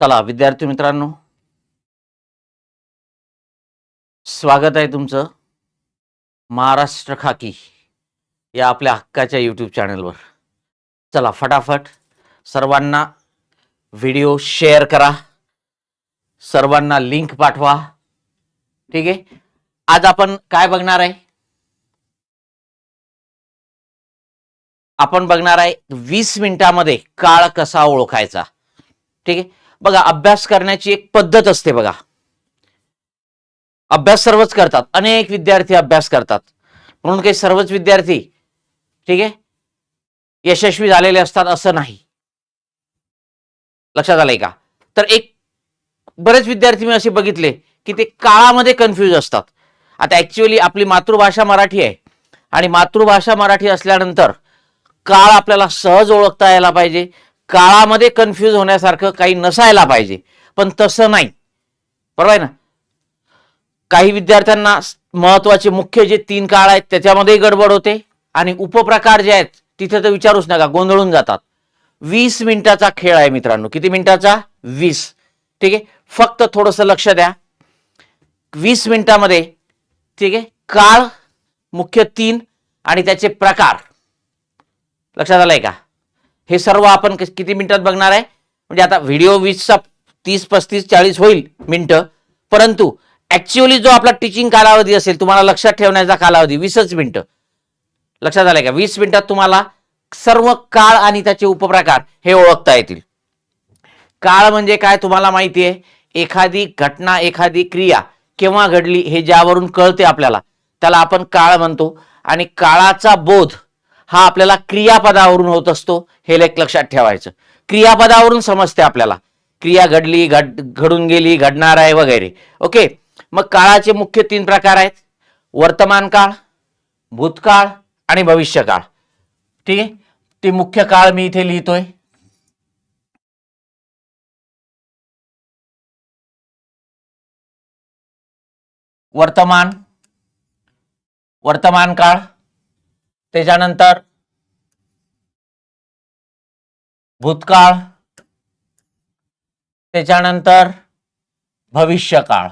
चला विद्यार्थी मित्रांनो. स्वागत आहे तुमचं महाराष्ट्र खाकी या आपल्या हक्काच्या यूट्यूब चॅनलवर चला फटाफट सर्वांना व्हिडिओ शेअर करा. सर्वांना लिंक पाठवा. ठीक आहे? आज आपण काय बघणार आहे? आपण बघणार आहे वीस मिनिटामध्ये काळ कसा ओळखायचा. ठीक आहे? बघा अभ्यास करण्याची एक पद्धत असते बघा. अभ्यास सर्वच करतात. अनेक विद्यार्थी अभ्यास करतात. म्हणून काही सर्वच विद्यार्थी ठीक आहे यशस्वी झालेले असतात असं नाही. लक्षात आलंय का? तर एक बरेच विद्यार्थी मी असे बघितले की ते काळामध्ये कन्फ्यूज असतात. आता ऍक्च्युअली आपली मातृभाषा मराठी आहे. आणि मातृभाषा मराठी असल्यानंतर काळ आपल्याला सहज ओळखता यायला पाहिजे. काळामध्ये कन्फ्यूज होण्यासारखं काही नसायला पाहिजे. पण तसं नाही. बरोबर आहे ना? काही विद्यार्थ्यांना महत्त्वाचे मुख्य जे तीन काळ आहेत त्याच्यामध्ये गडबड होते. आणि उपप्रकार जे आहेत तिथे तर विचारूच नका गोंधळून जातात. वीस मिनिटाचा खेळ आहे मित्रांनो. किती मिनिटाचा? वीस. ठीक आहे? फक्त थोडंसं लक्ष द्या. वीस मिनिटामध्ये ठीक आहे? काळ मुख्य तीन आणि त्याचे प्रकार. लक्षात आलंय का? हे सर्व आपण किती मिनिटात बघणार आहे? म्हणजे आता व्हिडिओ वीसचा तीस पस्तीस चाळीस होईल मिनटं. परंतु ऍक्च्युअली जो आपला टीचिंग कालावधी असेल तुम्हाला लक्षात ठेवण्याचा कालावधी वीसच मिनिटं. लक्षात आलं का? वीस मिनिटात तुम्हाला सर्व काळ आणि त्याचे उपप्रकार हे ओळखता येतील. काळ म्हणजे काय तुम्हाला माहिती आहे? एखादी घटना एखादी क्रिया केव्हा घडली हे ज्यावरून कळते आपल्याला. त्याला आपण काळ म्हणतो. आणि काळाचा बोध हा आपल्याला क्रियापदावरून होत असतो हे एक लक्षात ठेवायचं. क्रियापदावरून समजते आपल्याला. क्रिया घडली घड घडून गेली घडणार आहे वगैरे. ओके? मग काळाचे मुख्य तीन प्रकार आहेत. वर्तमान काळ भूतकाळ आणि भविष्यकाळ. ठीक आहे? ते मुख्य काळ मी इथे लिहितोय. वर्तमान वर्तमान काळ त्याच्यानंतर भूतकाळ त्याच्यानंतर भविष्यकाळ.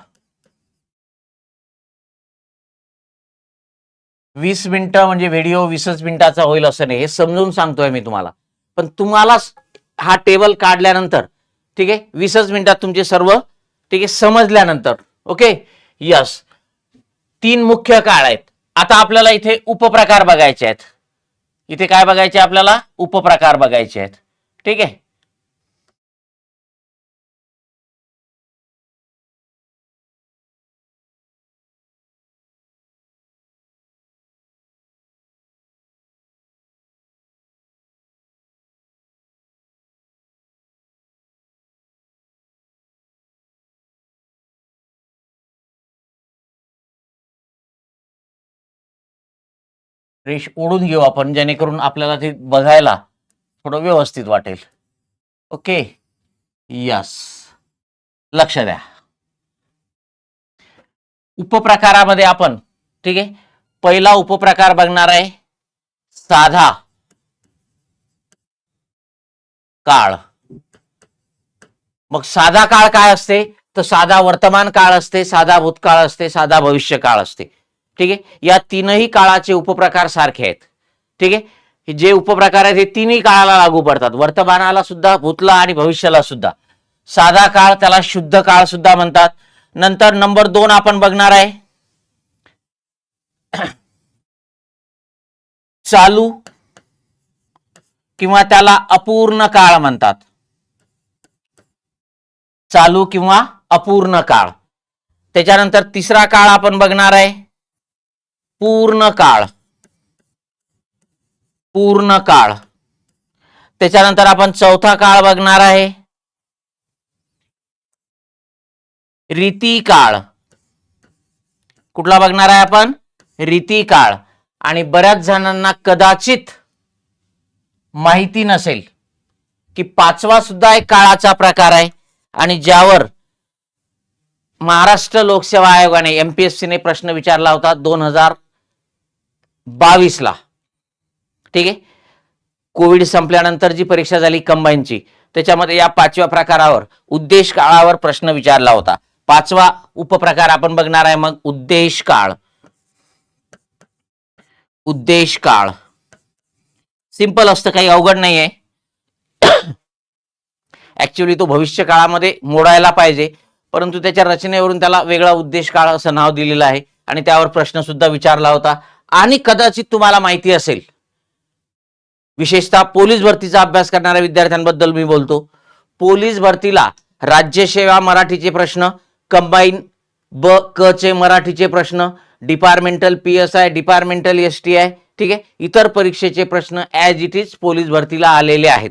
वीस मिनिटं म्हणजे व्हिडिओ वीसच मिनिटाचा होईल असं नाही हे समजून सांगतोय मी तुम्हाला. पण तुम्हाला हा टेबल काढल्यानंतर ठीक आहे वीसच मिनिटात तुमचे सर्व ठीक आहे समजल्यानंतर ओके? यस तीन मुख्य काळ आहेत. आता आपल्याला इथे उपप्रकार बघायचे आहेत. इथे काय बघायचे आपल्याला? उपप्रकार बघायचे आहेत. ठीक आहे? रेष ओढून घेऊ आपण जेणेकरून आपल्याला ते बघायला थोडं व्यवस्थित वाटेल. ओके? यस. लक्ष द्या. उपप्रकारामध्ये आपण ठीक आहे? पहिला उपप्रकार बघणार आहे साधा. काळ. मग साधा काळ काय असते? तर साधा वर्तमान काळ असते साधा भूतकाळ असते साधा भविष्य काळ असते. ठीक आहे? या तीनही काळाचे उपप्रकार सारखे आहेत. ठीक आहे? जे उपप्रकार आहेत हे तिन्ही काळाला लागू पडतात. वर्तमानाला सुद्धा भूतला आणि भविष्याला सुद्धा. साधा काळ त्याला शुद्ध काळ सुद्धा म्हणतात. नंतर नंबर दोन आपण बघणार आहे. चालू किंवा त्याला अपूर्ण काळ म्हणतात. चालू किंवा अपूर्ण काळ. त्याच्यानंतर तिसरा काळ आपण बघणार आहे. पूर्ण काळ. पूर्ण काळ. त्याच्यानंतर आपण चौथा काळ बघणार आहे. रीती काळ. कुठला बघणार आहे आपण? रीती काळ. आणि बऱ्याच जणांना कदाचित माहिती नसेल की पाचवा सुद्धा एक काळाचा प्रकार आहे. आणि ज्यावर महाराष्ट्र लोकसेवा आयोगाने एमपीएससी ने प्रश्न विचारला होता दोन हजार बावीस ला ठीक आहे? कोविड संपल्यानंतर जी परीक्षा झाली कंबाईनची त्याच्यामध्ये या पाचव्या प्रकारावर उद्देश काळावर प्रश्न विचारला होता. पाचवा उपप्रकार आपण बघणार आहे मग उद्देश काळ. उद्देश काळ. सिंपल असतं काही अवघड नाहीये. ऍक्च्युली तो भविष्य काळामध्ये मोडायला पाहिजे परंतु त्याच्या रचनेवरून त्याला वेगळा उद्देश काळ असं नाव दिलेलं आहे. आणि त्यावर प्रश्न सुद्धा विचारला होता. आणि कदाचित तुम्हाला माहिती असेल. विशेषतः पोलीस भरतीचा अभ्यास करणाऱ्या विद्यार्थ्यांबद्दल मी बोलतो. पोलीस भरतीला राज्यसेवा मराठीचे प्रश्न कंबाईन ब क चे मराठीचे प्रश्न departmental P S I departmental S T I ठीक आहे? इतर परीक्षेचे प्रश्न ॲज इट इज पोलीस भरतीला आलेले आहेत.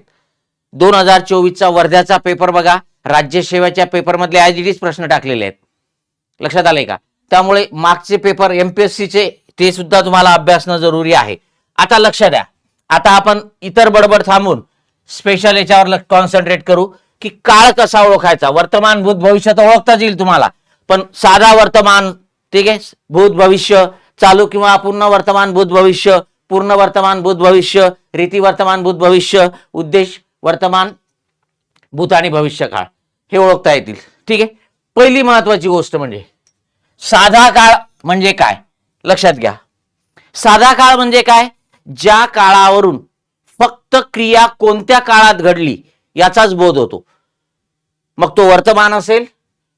दोन हजार चोवीसचा वर्ध्याचा पेपर बघा. राज्यसेवेच्या पेपरमधले ॲज इट इज प्रश्न टाकलेले आहेत. लक्षात आले का? त्यामुळे मागचे पेपर एमपीएससीचे ते सुद्धा तुम्हाला अभ्यासणं जरुरी आहे. आता लक्ष द्या. आता आपण इतर बडबड थांबून स्पेशल याच्यावर कॉन्सन्ट्रेट करू की काळ कसा ओळखायचा? वर्तमान भूत भविष्य तर ओळखताच येईल तुम्हाला. पण साधा वर्तमान ठीक आहे? भूत भविष्य चालू किंवा पूर्ण वर्तमान भूत भविष्य पूर्ण वर्तमान भूत भविष्य रीती वर्तमान भूत भविष्य उद्देश वर्तमान भूत आणि भविष्य काळ. हे ओळखता येतील. ठीक आहे? पहिली महत्वाची गोष्ट म्हणजे साधा काळ म्हणजे काय? लक्षात घ्या. साधा काळ म्हणजे काय? ज्या काळावरून फक्त क्रिया कोणत्या काळात घडली याचाच बोध होतो. मग तो वर्तमान असेल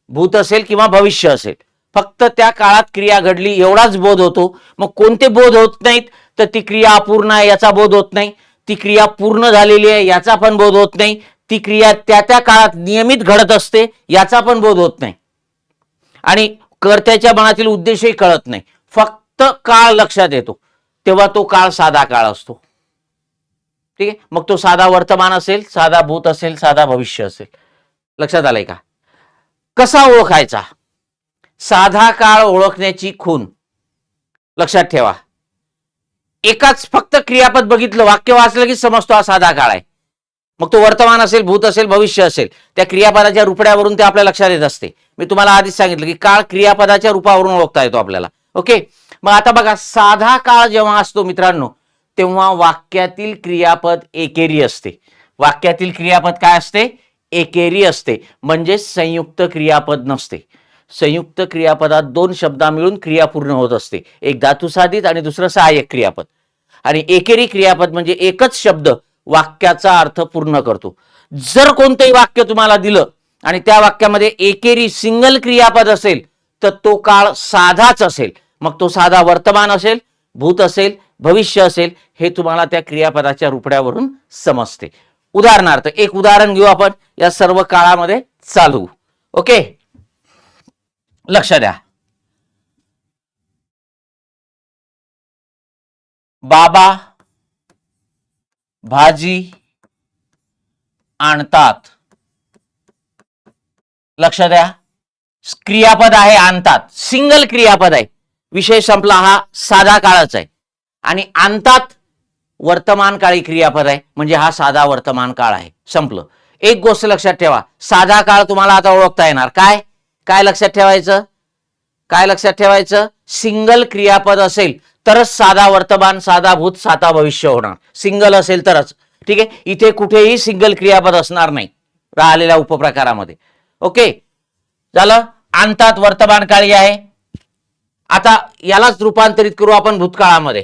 भूत असेल किंवा भविष्य असेल. फक्त त्या काळात क्रिया घडली एवढाच बोध होतो. मग कोणते बोध होत नाहीत? तर ती क्रिया अपूर्ण आहे याचा बोध होत नाही. ती क्रिया पूर्ण झालेली आहे याचा पण बोध होत नाही. ती क्रिया त्या त्या काळात नियमित घडत असते याचा पण बोध होत नाही. आणि कर्त्याच्या मनातील उद्देशही कळत नाही. फक्त काळ लक्षात येतो. तेव्हा तो काळ साधा काळ असतो. ठीक आहे? मग तो साधा वर्तमान असेल साधा भूत असेल साधा भविष्य असेल. लक्षात आलंय का? कसा ओळखायचा? साधा काळ ओळखण्याची खून. लक्षात ठेवा. एकाच फक्त क्रियापद बघितलं वाक्य वाचलं की समजतो हा साधा काळ आहे. मग तो वर्तमान असेल भूत असेल भविष्य असेल त्या क्रियापदाच्या रुपड्यावरून ते आपल्या लक्षात येत असते. मी तुम्हाला आधीच सांगितलं की काळ क्रियापदाच्या रूपावरून ओळखता येतो आपल्याला. ओके? मग आता बघा साधा काळ जेव्हा असतो मित्रांनो तेव्हा वाक्यातील क्रियापद एकेरी असते. वाक्यातील क्रियापद काय असते? एकेरी असते. म्हणजे संयुक्त क्रियापद नसते. संयुक्त क्रियापदात दोन शब्दा मिळून क्रिया पूर्ण होत असते. एक धातुसाधित आणि दुसरं सहाय्यक क्रियापद. आणि एकेरी क्रियापद म्हणजे एकच शब्द वाक्याचा अर्थ पूर्ण करतो. जर कोणतंही वाक्य तुम्हाला दिलं आणि त्या वाक्यामध्ये एकेरी सिंगल क्रियापद असेल तर तो काळ साधाच असेल. मग तो साधा वर्तमान असेल भूत असेल भविष्य असेल हे तुम्हाला त्या क्रियापदाच्या रुपड्यावरून समजते. उदाहरणार्थ एक उदाहरण घेऊ आपण या सर्व काळामध्ये चालू. ओके? लक्ष द्या. बाबा भाजी आणतात. लक्ष द्या. क्रियापद आहे आणतात. सिंगल क्रियापद आहे. विषय संपला हा साधा काळच आहे. आणि अंतात वर्तमान काळी क्रियापद आहे म्हणजे हा साधा वर्तमान काळ आहे. संपलं. एक गोष्ट लक्षात ठेवा साधा काळ तुम्हाला आता ओळखता येणार. काय? काय लक्षात ठेवायचं? काय लक्षात ठेवायचं? सिंगल क्रियापद असेल तरच साधा वर्तमान साधा भूत साधा भविष्य होणार. सिंगल असेल तरच. ठीक आहे? इथे कुठेही सिंगल क्रियापद असणार नाही राहिलेल्या उपप्रकारामध्ये. ओके? झालं? अंतात वर्तमान काळी आहे आता यालाच रूपांतरित करू आपण भूतकाळामध्ये.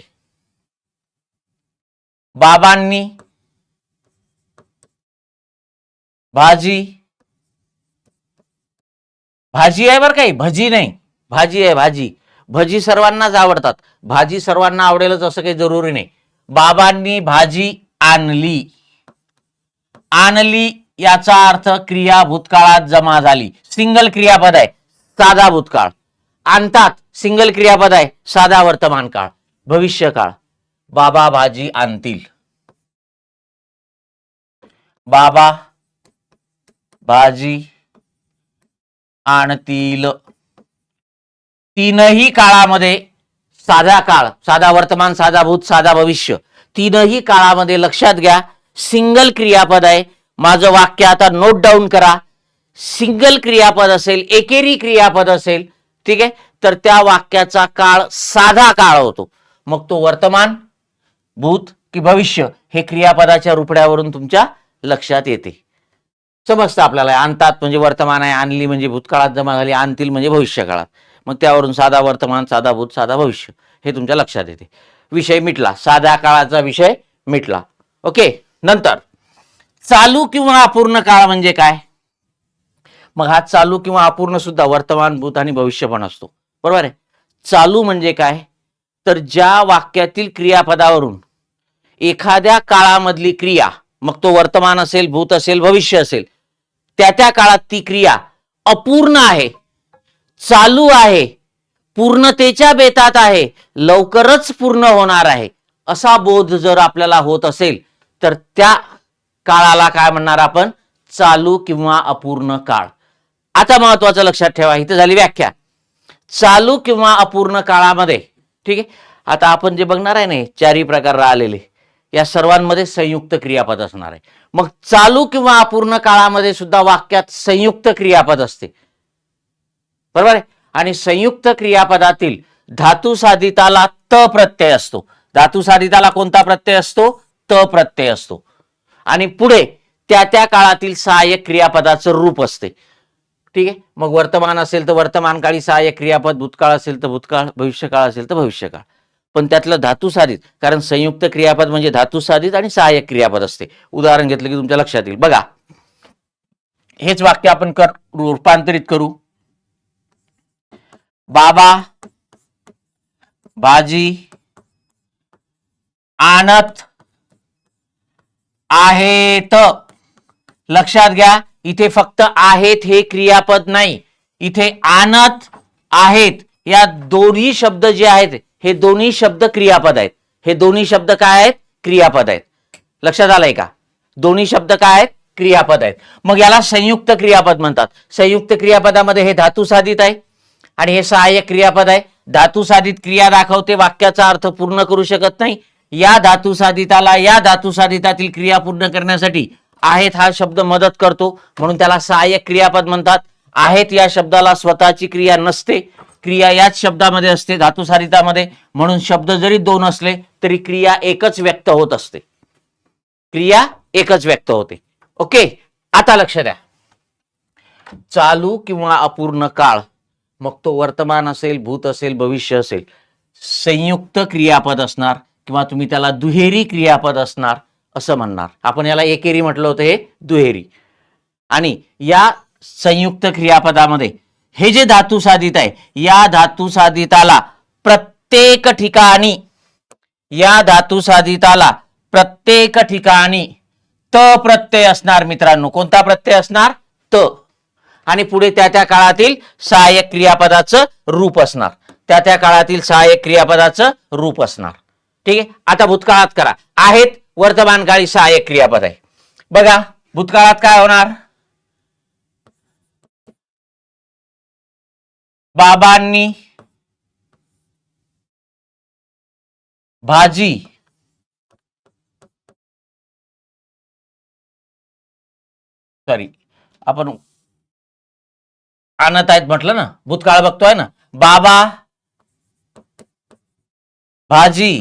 बाबांनी भाजी भाजी आहे बरं काही भजी नाही भाजी आहे भाजी. भजी सर्वांनाच आवडतात. भाजी सर्वांना आवडेलच असं काही जरुरी नाही. बाबांनी भाजी आणली. आणली याचा अर्थ क्रिया भूतकाळात जमा झाली. सिंगल क्रियापद आहे. साधा भूतकाळ. आणतात. सिंगल क्रियापद आहे साधा वर्तमान काळ भविष्य काळ. बाबा भाजी आणतील बाबा भाजी आणतील. तीनही काळामध्ये साधा काळ साधा वर्तमान साधा भूत साधा भविष्य. तीनही काळामध्ये लक्षात घ्या सिंगल क्रियापद आहे. माझं वाक्य आता नोट डाऊन करा. सिंगल क्रियापद असेल एकेरी क्रियापद असेल ठीक आहे? तर त्या वाक्याचा काळ साधा काळ होतो. मग तो वर्तमान भूत की भविष्य हे क्रियापदाच्या रुपड्यावरून तुमच्या लक्षात येते. समजतं आपल्याला? आणतात म्हणजे वर्तमान आहे आणली म्हणजे भूतकाळात जमा झाली आणतील म्हणजे भविष्यकाळात. मग त्यावरून साधा वर्तमान साधा भूत साधा भविष्य हे तुमच्या लक्षात येते. विषय मिटला. साध्या काळाचा विषय मिटला. ओके? नंतर. चालू किंवा अपूर्ण काळ म्हणजे काय? मग हा चालू किंवा अपूर्ण सुद्धा वर्तमान भूत आणि भविष्य पण असतो. बरोबर आहे? चालू म्हणजे काय? तर ज्या वाक्यातील क्रियापदावरून एखाद्या काळामधली क्रिया मग तो वर्तमान असेल भूत असेल भविष्य असेल त्या त्या काळात ती क्रिया अपूर्ण आहे चालू आहे पूर्णतेच्या बेतात आहे लवकरच पूर्ण होणार आहे असा बोध जर आपल्याला होत असेल तर त्या काळाला काय म्हणणार आपण? चालू किंवा अपूर्ण काळ. आता महत्वाचं लक्षात ठेवा इथं झाली व्याख्या. चालू किंवा अपूर्ण काळामध्ये ठीक आहे? आता आपण जे बघणार आहे ना चारही प्रकार राहिलेले या सर्वांमध्ये संयुक्त क्रियापद असणार आहे. मग चालू किंवा अपूर्ण काळामध्ये सुद्धा वाक्यात संयुक्त क्रियापद असते. बरोबर आहे? आणि संयुक्त क्रियापदातील धातू साधिताला त प्रत्यय असतो. धातू साधिताला कोणता प्रत्यय असतो? त प्रत्यय असतो. आणि पुढे त्या त्या काळातील सहाय्यक क्रियापदाचं रूप असते. ठीक आहे? मग वर्तमान असेल तर वर्तमान काळी सहाय्य क्रियापद भूतकाळ असेल तर भूतकाळ भविष्यकाळ असेल तर भविष्यकाळ. पण त्यातलं धातू साधित कारण संयुक्त क्रियापद म्हणजे धातू साधित आणि सहाय्यक क्रियापद असते. उदाहरण घेतलं की तुमच्या लक्षात येईल. बघा. हेच वाक्य आपण कर रूपांतरित करू. बाबा बाजी आणत आहेत. लक्षात घ्या. इथे फक्त आहेत हे क्रियापद नाही इथे आणत आहेत या दोन्ही शब्द जे आहेत हे दोन्ही शब्द क्रियापद आहेत. हे दोन्ही शब्द काय आहेत? क्रियापद आहेत. लक्षात आलंय का? दोन्ही शब्द काय आहेत? क्रियापद आहेत. मग याला संयुक्त क्रियापद म्हणतात. संयुक्त क्रियापदामध्ये हे धातू साधित आहे आणि हे सहाय्यक क्रियापद आहे. धातू साधित क्रिया दाखवते वाक्याचा अर्थ पूर्ण करू शकत नाही. या धातू साधिताला या धातू साधितातील क्रिया पूर्ण करण्यासाठी आहेत हा शब्द मदत करतो. म्हणून त्याला सहाय्यक क्रियापद म्हणतात. आहेत या शब्दाला स्वतःची क्रिया नसते. क्रिया याच शब्दामध्ये असते धातुसारितामध्ये. म्हणून शब्द जरी दोन असले तरी क्रिया एकच व्यक्त होत असते. क्रिया एकच व्यक्त होते. ओके आता लक्ष द्या. चालू किंवा अपूर्ण काळ. मग तो वर्तमान असेल भूत असेल भविष्य असेल. संयुक्त क्रियापद असणार किंवा तुम्ही त्याला दुहेरी क्रियापद असणार. असं म्हणणार. आपण याला एकेरी म्हटलं होतं हे दुहेरी. आणि या संयुक्त क्रियापदामध्ये हे जे धातू साधित आहे या धातू साधिताला प्रत्येक ठिकाणी या धातू साधिताला प्रत्येक ठिकाणी त प्रत्यय असणार मित्रांनो. कोणता प्रत्यय असणार? त. आणि पुढे त्या त्या काळातील सहाय्यक क्रियापदाचं रूप असणार. त्या त्या काळातील सहाय्यक क्रियापदाचं रूप असणार. ठीक आहे? आता भूतकाळात करा. आहेत वर्तमान काळी सहाय्यक क्रियापद आहे. बघा भूतकाळात काय होणार? बाबांनी भाजी सॉरी आपण आणत आहेत म्हटलं ना भूतकाळ बघतोय ना बाबा भाजी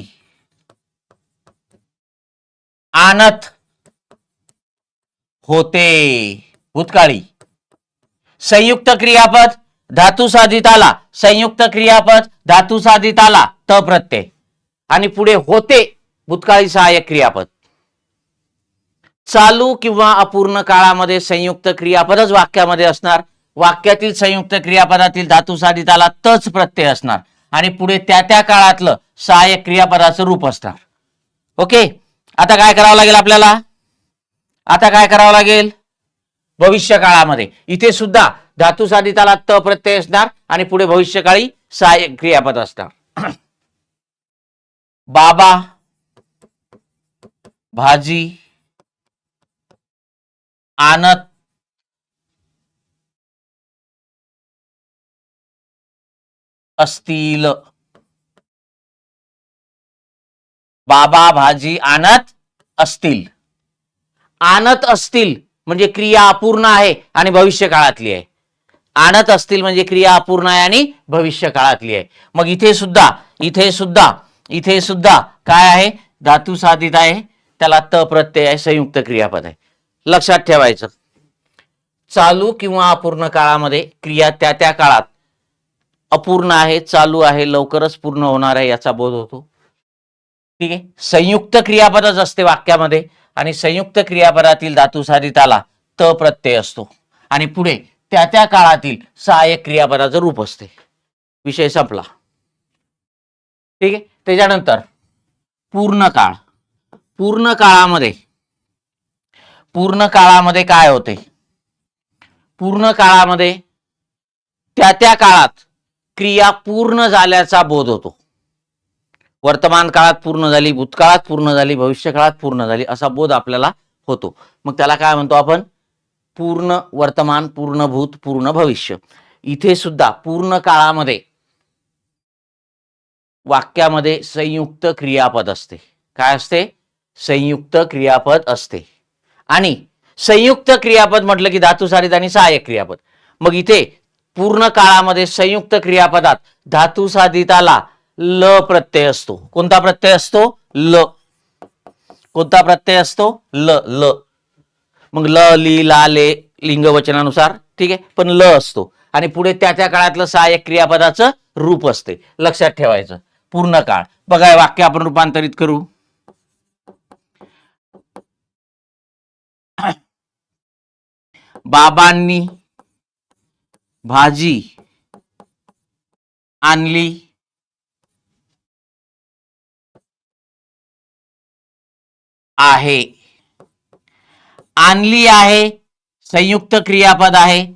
आणत होते. भूतकाळी. संयुक्त क्रियापद धातू साधिताला. संयुक्त क्रियापद धातू साधिताला. त प्रत्यय. आणि पुढे होते भूतकाळी सहाय्यक क्रियापद. चालू किंवा अपूर्ण काळामध्ये संयुक्त क्रियापदच वाक्यामध्ये असणार. वाक्यातील संयुक्त क्रियापदातील धातू साधिताला तच प्रत्यय असणार. आणि पुढे त्या त्या काळातलं सहाय्यक क्रियापदाचं रूप असणार. ओके? आता काय करावं लागेल आपल्याला? आता काय करावं लागेल? भविष्य काळामध्ये इथे सुद्धा धातू साधिताला त प्रत्यय असणार आणि पुढे भविष्यकाळी सहाय्यक क्रियापद असणार. बाबा भाजी आणत असतील. बाबा भाजी आणत असतील. आणत असतील म्हणजे क्रिया अपूर्ण आहे आणि भविष्य काळातली आहे. आणत असतील म्हणजे क्रिया अपूर्ण आहे आणि भविष्य काळातली आहे. मग इथे सुद्धा इथे सुद्धा इथे सुद्धा काय आहे? धातू साधित आहे. त्याला त प्रत्यय आहे संयुक्त क्रियापद आहे. लक्षात ठेवायचं. चालू किंवा अपूर्ण काळामध्ये क्रिया त्या त्या काळात अपूर्ण आहे चालू आहे लवकरच पूर्ण होणार आहे याचा बोध होतो. ठीक आहे? संयुक्त क्रियापदच असते वाक्यामध्ये आणि संयुक्त क्रियापदातील धातुसाधिताला त प्रत्यय असतो. आणि पुढे त्या त्या काळातील सहाय्यक क्रियापदाचं रूप असते. विषय संपला. ठीक आहे? त्याच्यानंतर पूर्ण काळ. पूर्ण काळामध्ये पूर्ण काळामध्ये काय होते? पूर्ण काळामध्ये त्या त्या काळात क्रिया पूर्ण झाल्याचा बोध होतो. वर्तमान काळात पूर्ण झाली भूतकाळात पूर्ण झाली भविष्य काळात पूर्ण झाली असा बोध आपल्याला होतो. मग त्याला काय म्हणतो आपण? पूर्ण वर्तमान पूर्ण भूत पूर्ण भविष्य. इथे सुद्धा पूर्ण काळामध्ये वाक्यामध्ये संयुक्त क्रियापद असते. काय असते? संयुक्त क्रियापद असते. आणि संयुक्त क्रियापद म्हटलं की धातू सारित आणि सहाय्यक क्रियापद. मग इथे पूर्ण काळामध्ये संयुक्त क्रियापदात धातू साधिताला ल प्रत्यय असतो. कोणता प्रत्यय असतो? ल. कोणता प्रत्यय असतो? ल ल. मग ल ली ला ले लिंग वचनानुसार ठीक आहे? पण ल असतो. आणि पुढे त्या त्या काळातलं सहाय्यक क्रियापदाचं रूप असते. लक्षात ठेवायचं. पूर्ण काळ. बघा वाक्य आपण रूपांतरित करू. बाबांनी भाजी आणली. आहे. आणली आहे संयुक्त क्रियापद आहे.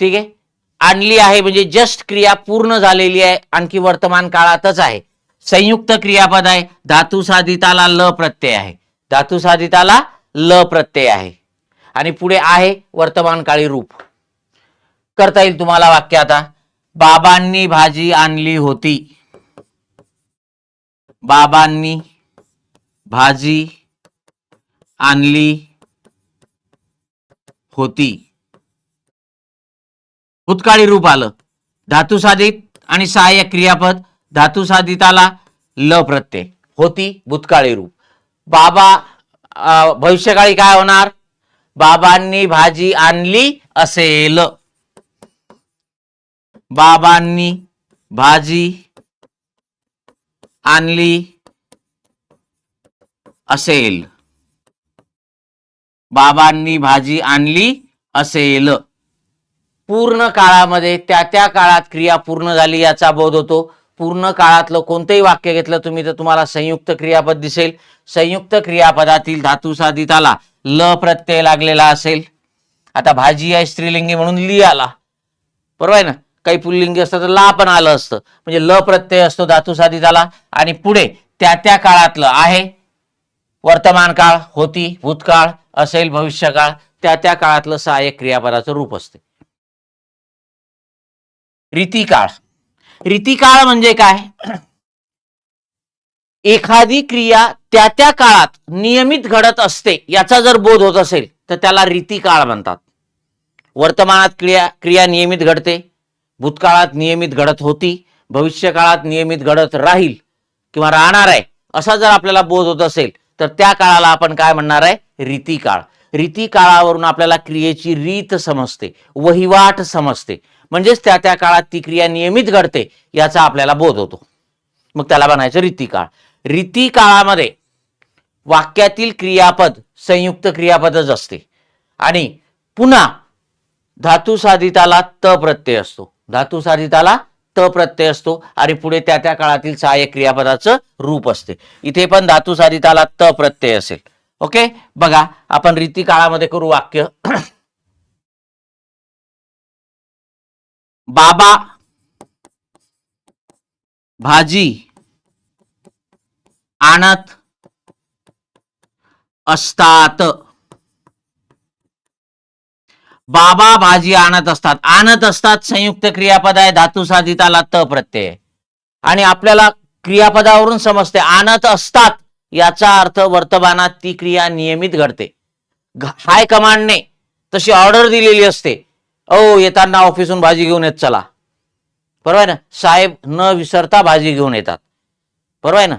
ठीक आहे? आणली आहे म्हणजे जस्ट क्रिया पूर्ण झालेली आहे आणखी वर्तमान काळातच आहे. संयुक्त क्रियापद आहे धातू साधिताला ल प्रत्यय आहे. धातू साधिताला ल प्रत्यय आहे. आणि पुढे आहे वर्तमान काळी रूप. करता येईल तुम्हाला वाक्य आता? बाबांनी भाजी आणली होती. बाबांनी भाजी आणली होती. भूतकाळी रूप आलं. धातू साधित आणि सहाय्यक क्रियापद धातू साधिताला ल प्रत्यय. होती भूतकाळी रूप. बाबा भविष्यकाळी काय होणार? बाबांनी भाजी आणली असेल. बाबांनी भाजी आणली असेल. बाबांनी भाजी आणली असेल. पूर्ण काळामध्ये त्या त्या काळात क्रिया पूर्ण झाली याचा बोध होतो. पूर्ण काळातलं कोणतंही वाक्य घेतलं तुम्ही तर तुम्हाला संयुक्त क्रियापद दिसेल. संयुक्त क्रियापदातील धातू साधिताला ल प्रत्यय लागलेला असेल. आता भाजी आहे स्त्रीलिंगी म्हणून ली आला. बरोबर आहे ना? काही पुल्लिंगी असतं तर ला पण आलं असतं. म्हणजे ल प्रत्यय असतो धातू साधिताला. आणि पुढे त्या त्या काळातलं आहे. वर्तमान काळ होती भूतकाळ असेल भविष्यकाळ त्या त्या काळातलं सहाय्यक क्रियापदाचं रूप असते. रीतिकाळ. रीतिकाळ म्हणजे काय? एखादी क्रिया त्या त्या काळात नियमित घडत असते याचा जर बोध होत असेल तर त्याला रीतिकाळ म्हणतात. वर्तमानात क्रिया क्रिया नियमित घडते भूतकाळात नियमित घडत होती भविष्य काळात नियमित घडत राहील किंवा राहणार आहे असा जर आपल्याला बोध होत असेल तर त्या काळाला आपण काय म्हणणार आहे? रीतिकाळ. रीतिकाळावरून आपल्याला क्रियेची रीत समजते वहिवाट समजते. म्हणजेच त्या त्या काळात ती क्रिया नियमित घडते याचा आपल्याला बोध होतो. मग त्याला म्हणायचं रीतिकाळ. रीतिकाळामध्ये वाक्यातील क्रियापद संयुक्त क्रियापदच असते. आणि पुन्हा धातुसाधिताला त प्रत्यय असतो. धातुसाधिताला त प्रत्यय असतो. आणि पुढे त्या त्या काळातील सहाय्यक क्रियापदाचं रूप असते. इथे पण धातू साधिताला त प्रत्यय असेल. ओके? बघा आपण रीती काळामध्ये करू वाक्य. बाबा भाजी आणत असतात. बाबा भाजी आणत असतात. आणत असतात संयुक्त क्रियापद आहे धातू साधिताला त प्रत्यय. आणि आपल्याला क्रियापदावरून समजते आणत असतात याचा अर्थ वर्तमानात ती क्रिया नियमित घडते. हाय कमांडने तशी ऑर्डर दिलेली असते. ओ येताना ऑफिसहून भाजी घेऊन येत चला. बरोबर आहे ना? साहेब न विसरता भाजी घेऊन येतात. बरोबर आहे ना?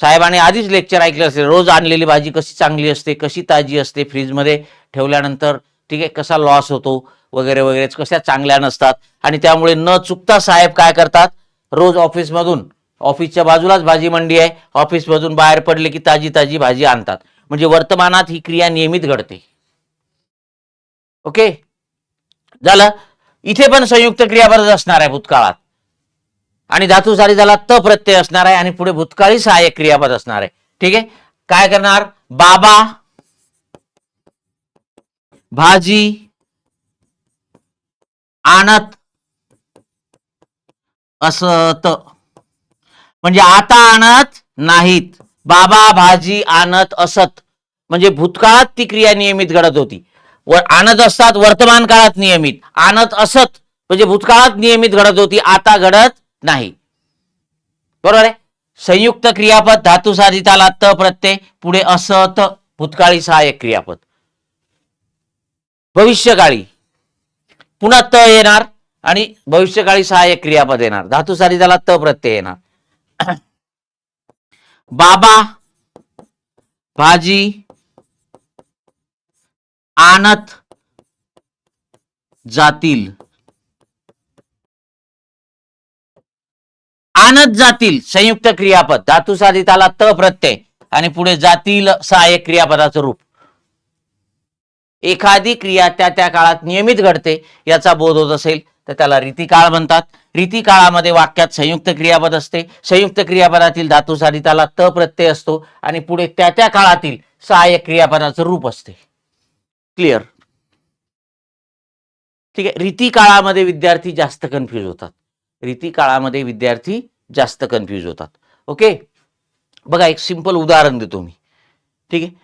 साहेबाने आधीच लेक्चर ऐकले असते रोज आणलेली भाजी कशी चांगली असते कशी ताजी असते फ्रीजमध्ये ठेवल्यानंतर ठीक आहे कसा लॉस होतो वगैरे वगैरे कशा चांगल्या नसतात. आणि त्यामुळे न चुकता साहेब काय करतात? रोज ऑफिसमधून ऑफिसच्या बाजूलाच भाजी मंडी आहे. ऑफिसमधून बाहेर पडले की ताजी ताजी भाजी आणतात. म्हणजे वर्तमानात ही क्रिया नियमित घडते. ओके? झालं? इथे पण संयुक्त क्रियापद असणार आहे भूतकाळात. आणि धातूसाठी त्याला त प्रत्यय असणार आहे आणि पुढे भूतकाळी सहाय्यक क्रियापद असणार आहे. ठीक आहे? काय करणार? बाबा भाजी आणत असत. म्हणजे आता आणत नाहीत. बाबा भाजी आणत असत. म्हणजे भूतकाळात ती क्रिया नियमित घडत होती. व आणत असतात वर्तमान काळात नियमित. आणत असत म्हणजे भूतकाळात नियमित घडत होती. आता घडत नाही. बरोबर आहे? संयुक्त क्रियापद धातू साधिताला त प्रत्यय पुढे असत. भूतकाळी सहाय्यक क्रियापद. भविष्यकाळी. पुन्हा त येणार आणि भविष्यकाळी सहाय्यक क्रियापद येणार. धातुसारी त्याला त प्रत्यय येणार. बाबा भाजी आणत जातील. आणत जातील संयुक्त क्रियापद. धातुसाधिताला त प्रत्यय. आणि पुढे जातील सहाय्यक क्रियापदाचं रूप. एखादी क्रिया त्या त्या काळात नियमित घडते याचा बोध होत असेल तर त्याला रीतिकाळ म्हणतात. रीतिकाळामध्ये वाक्यात संयुक्त क्रियापद असते. संयुक्त क्रियापदातील धातूसाठी त्याला त प्रत्यय असतो आणि पुढे त्या त्या काळातील सहाय्यक क्रियापदाचं रूप असते. क्लिअर ठीक आहे. रीती काळामध्ये विद्यार्थी जास्त कन्फ्यूज होतात. रीती काळामध्ये विद्यार्थी जास्त कन्फ्यूज होतात. ओके बघा एक सिंपल उदाहरण देतो मी. ठीक आहे?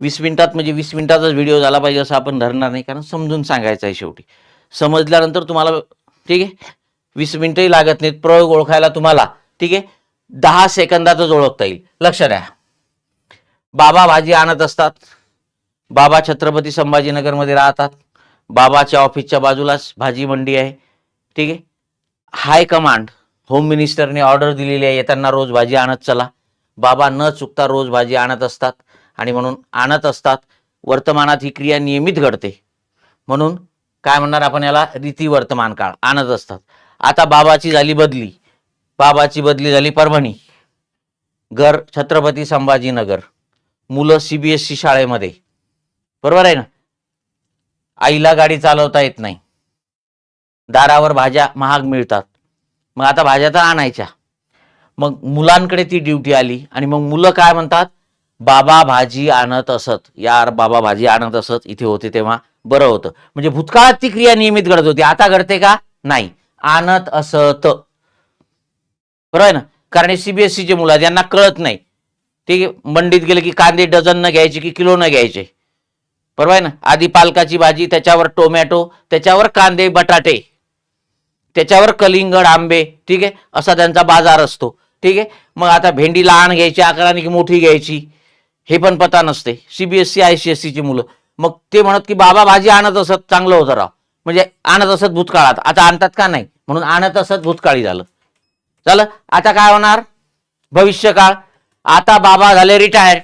वीस मिनिटात म्हणजे वीस मिनिटाचाच व्हिडिओ झाला पाहिजे असं आपण धरणार नाही कारण समजून सांगायचं आहे शेवटी. समजल्यानंतर तुम्हाला ठीक आहे? वीस मिनिटंही लागत नाहीत प्रयोग ओळखायला तुम्हाला ठीक आहे? दहा सेकंदातच ओळखता येईल. लक्ष द्या. बाबा भाजी आणत असतात. बाबा छत्रपती संभाजीनगरमध्ये राहतात. बाबाच्या ऑफिसच्या बाजूलाच भाजी मंडी आहे ठीक आहे? High command. होम मिनिस्टरने ऑर्डर दिलेली आहे येताना रोज भाजी आणत चला. बाबा न चुकता रोज भाजी आणत असतात. आणि म्हणून आणत असतात. वर्तमानात ही क्रिया नियमित घडते. म्हणून काय म्हणणार आपण याला? रीती वर्तमान काळ. आणत असतात. आता बाबाची झाली बदली. बाबाची बदली झाली परभणी. घर छत्रपती संभाजीनगर. मुलं सी बी एस सी शाळेमध्ये. बरोबर आहे ना? आईला गाडी चालवता येत नाही. दारावर भाज्या महाग मिळतात. मग आता भाज्या तर आणायच्या. मग मुलांकडे ती ड्युटी आली आणि मग मुलं काय म्हणतात? बाबा भाजी आणत असत. यार बाबा भाजी आणत असत. इथे होते तेव्हा बरं होतं. म्हणजे भूतकाळात ती क्रिया नियमित घडत होती. आता घडते का? नाही. आणत असत. बरोबर आहे ना? कारण सीबीएसईचे मुलं आहेत, यांना कळत नाही. ते मंडीत गेले की कांदे डझन न घ्यायचे की किलो न घ्यायचे. बरोबर आहे ना? आधी पालकाची भाजी त्याच्यावर टोमॅटो त्याच्यावर कांदे बटाटे त्याच्यावर कलिंगड आंबे. ठीक आहे? असा त्यांचा बाजार असतो. ठीक आहे? मग आता भेंडी लहान घ्यायची आकाराने की मोठी घ्यायची. हे पण पता नसते. सीबीएसई आय सी एस सीची मुलं. मग ते म्हणत की बाबा भाजी आणत असत चांगलं होतं राव. म्हणजे आणत असत भूतकाळात. आता आणतात का नाही? म्हणून आणत असत भूतकाळी झालं. झालं? आता काय होणार? भविष्यकाळ. आता बाबा झाले रिटायर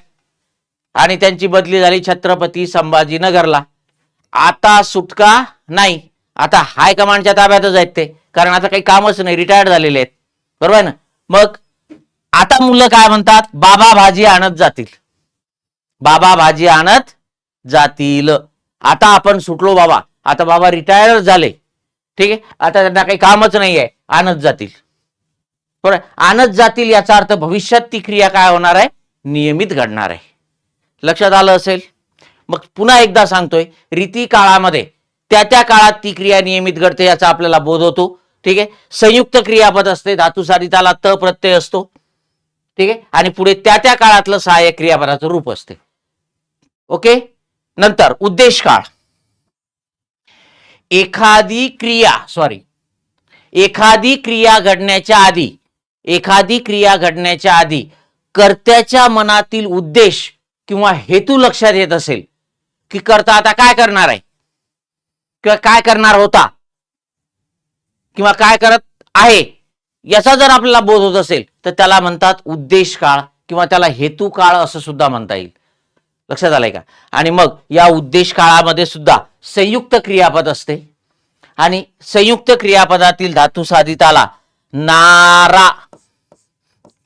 आणि त्यांची बदली झाली छत्रपती संभाजीनगरला. आता सुटका नाही. आता हाय कमांडच्या ताब्यातच आहेत ते. कारण आता काही कामच नाही. रिटायर्ड झालेले आहेत. बरोबर आहे ना? मग आता मुलं काय म्हणतात? बाबा भाजी आणत जातील. बाबा भाजी आणत जातील. आता आपण सुटलो बाबा. आता बाबा रिटायर झाले. ठीक आहे? आता त्यांना काही कामच नाही आहे आणत जातील. बरं आणत जातील याचा अर्थ भविष्यात ती क्रिया काय होणार आहे? नियमित घडणार आहे. लक्षात आलं असेल? मग पुन्हा एकदा सांगतोय रीती काळामध्ये त्या त्या काळात ती क्रिया नियमित घडते याचा आपल्याला बोध होतो. ठीक आहे? संयुक्त क्रियापद असते धातू साधिताला त प्रत्यय असतो. ठीक आहे? आणि पुढे त्या त्या काळातलं सहाय्यक क्रियापदाचं रूप असते. ओके? नंतर उद्देश काळ. एखादी क्रिया सॉरी एखादी क्रिया घडण्याच्या आधी एखादी क्रिया घडण्याच्या आधी कर्त्याच्या मनातील उद्देश किंवा हेतू लक्षात येत असेल की कर्ता आता काय करणार आहे? किंवा काय करणार होता? किंवा काय करत आहे? याचा जर आपल्याला बोध होत असेल तर त्याला म्हणतात उद्देश काळ किंवा त्याला हेतू काळ असं सुद्धा म्हणता येईल. लक्षात आलंय का? आणि मग या उद्देश काळामध्ये सुद्धा संयुक्त क्रियापद असते. आणि संयुक्त क्रियापदातील धातू साधिताला नारा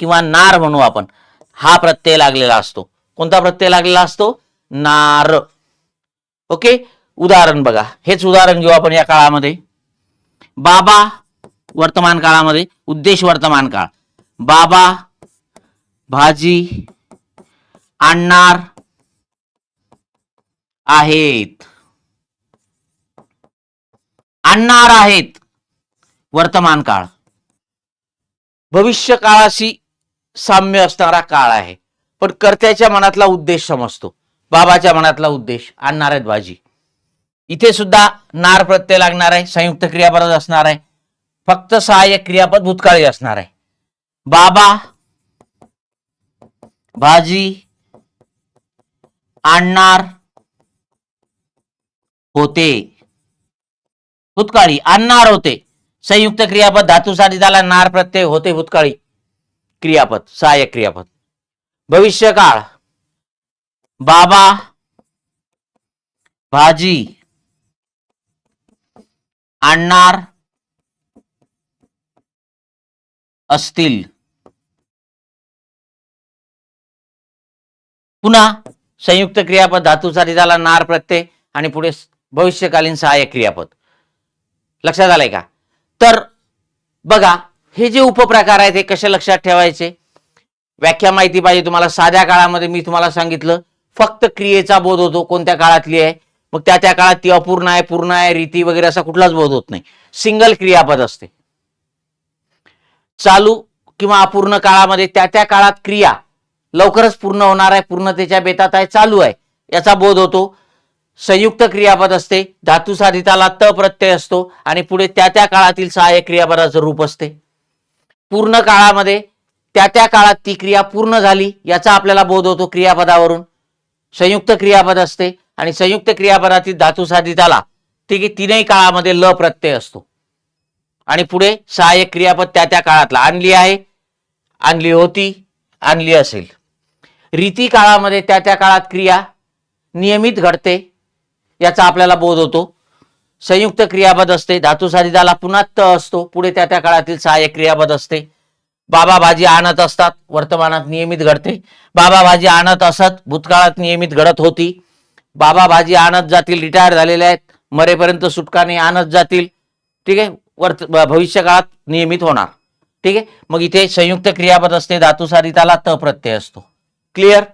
किंवा नार म्हणू आपण. हा प्रत्यय लागलेला असतो. कोणता प्रत्यय लागलेला असतो? नार. ओके? उदाहरण बघा. हेच उदाहरण घेऊ आपण या काळामध्ये. बाबा वर्तमान काळामध्ये उद्देश वर्तमान काळ. बाबा भाजी आणणार आहेत. आणणार आहेत. वर्तमान काळ. भविष्य काळाशी साम्य असणारा काळ आहे. पण कर्त्याच्या मनातला उद्देश समजतो. बाबाच्या मनातला उद्देश आणणार आहेत भाजी इथे सुद्धा नार प्रत्यय लागणार आहे. संयुक्त क्रियापद असणार आहे. फक्त सहाय्यक क्रियापद भूतकाळी असणार आहे. बाबा भाजी आणणार होते. भूतकाळी आणणार होते. संयुक्त क्रियापद धातूसाठी त्याला नार प्रत्यय होते भूतकाळी. क्रियापद सहाय्यक क्रियापद. भविष्यकाळ. बाबा. भाजी. आणणार. असतील. पुन्हा संयुक्त क्रियापद धातूसाठी त्याला नार प्रत्यय आणि पुढे भविष्यकालीन सहाय्यक क्रियापद. लक्षात आलंय का? तर बघा हे जे उपप्रकार आहेत हे कसे लक्षात ठेवायचे? व्याख्या माहिती पाहिजे तुम्हाला. साध्या काळामध्ये मी तुम्हाला सांगितलं फक्त क्रियेचा बोध होतो. कोणत्या काळातली आहे? मग त्या त्या काळात ती अपूर्ण आहे पूर्ण आहे रीती वगैरे असा कुठलाच बोध होत नाही. सिंगल क्रियापद असते. चालू किंवा अपूर्ण काळामध्ये त्या त्या काळात क्रिया लवकरच पूर्ण होणार आहे पूर्णतेच्या बेतात आहे चालू आहे याचा बोध होतो. संयुक्त क्रियापद असते धातू साधिताला त प्रत्यय असतो आणि पुढे त्या त्या काळातील सहाय्यक क्रियापदाचं रूप असते. पूर्ण काळामध्ये त्या त्या काळात ती क्रिया पूर्ण झाली याचा आपल्याला बोध होतो क्रियापदावरून. संयुक्त क्रियापद असते आणि संयुक्त क्रियापदातील धातू साधिताला की तीनही काळामध्ये ल प्रत्यय असतो. आणि पुढे सहाय्यक क्रियापद त्या त्या काळातला. आणली आहे आणली होती आणली असेल. रीती काळामध्ये त्या त्या काळात क्रिया नियमित घडते. याचा आपल्याला बोध होतो. संयुक्त क्रियापद असते धातू साधिताला पुन्हा त असतो पुढे त्या त्या काळातील सहाय्यक क्रियापद असते. बाबा भाजी आणत असतात वर्तमानात नियमित घडते. बाबा भाजी आणत असत भूतकाळात नियमित घडत होती. बाबा भाजी आणत जातील रिटायर झालेले आहेत मरेपर्यंत सुटकाने आणत जातील. ठीक आहे? वर्त भविष्य काळात नियमित होणार. ठीक आहे? मग इथे संयुक्त क्रियापद असते धातू साधिताला त प्रत्यय असतो. क्लिअर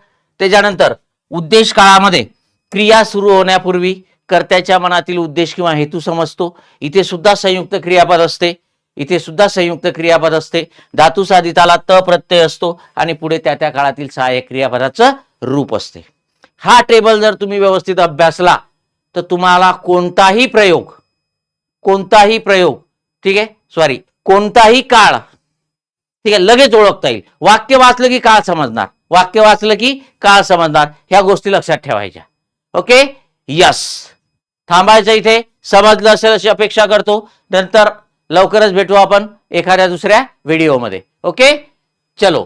त्याच्यानंतर उद्देश काळामध्ये क्रिया सुरू होण्यापूर्वी कर्त्याच्या मनातील उद्देश किंवा हेतू समजतो. इथे सुद्धा संयुक्त क्रियापद असते. इथे सुद्धा संयुक्त क्रियापद असते. धातू साधिताला त प्रत्यय असतो आणि पुढे त्या त्या काळातील सहाय्यक क्रियापदाचं रूप असते. हा टेबल जर तुम्ही व्यवस्थित अभ्यासला तर तुम्हाला कोणताही प्रयोग कोणताही प्रयोग ठीक आहे? सॉरी कोणताही काळ ठीक आहे? लगेच ओळखता येईल. वाक्य वाचलं की काळ समजणार. वाक्य वाचलं की काळ समजणार. ह्या गोष्टी लक्षात ठेवायच्या. ओके यस थांबायचं इथे. समजलं असेल अशी अपेक्षा करतो. नंतर लवकरच भेटू आपण एखाद्या दुसऱ्या व्हिडिओमध्ये ओके चलो.